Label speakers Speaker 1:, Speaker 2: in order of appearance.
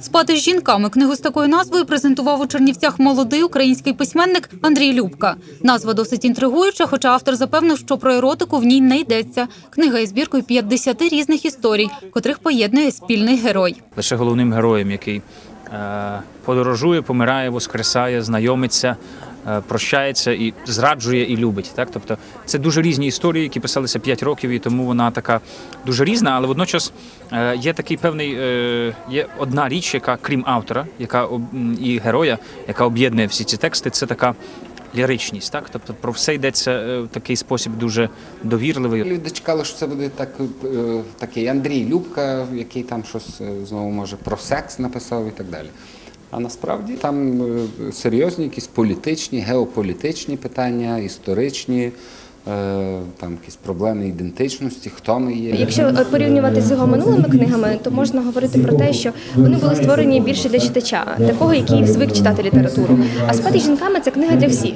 Speaker 1: Спати з жінками книгу з такою назвою презентував у Чернівцях молодий український письменник Андрій Любка. Назва досить інтригуюча, хоча автор запевнив, що про еротику в ній не йдеться. Книга є збіркою 50 різних історій, котрих поєднує спільний герой.
Speaker 2: лише головним героєм, який е, подорожує, помирає, воскресає, знайомиться, прощається і зраджує і любить. Так? Тобто це дуже різні історії, які писалися 5 років, і тому вона така дуже різна, але водночас е, є такий певний, е, є одна річ, яка, крім автора, яка і героя, яка об'єднує всі ці тексти, це така. Ліричність, так тобто про все йдеться е, в такий спосіб дуже довірливий.
Speaker 3: Люди чекали, що це буде так, е, такий Андрій Любка, який там щось е, знову може про секс написав і так далі. А насправді там е, серйозні якісь політичні, геополітичні питання, історичні, е, там якісь проблеми ідентичності, хто ми є.
Speaker 4: Якщо е, порівнювати з його минулими книгами, то можна говорити про те, що вони були створені більше для читача, такого, який звик читати літературу. А спати жінками це книга для всіх.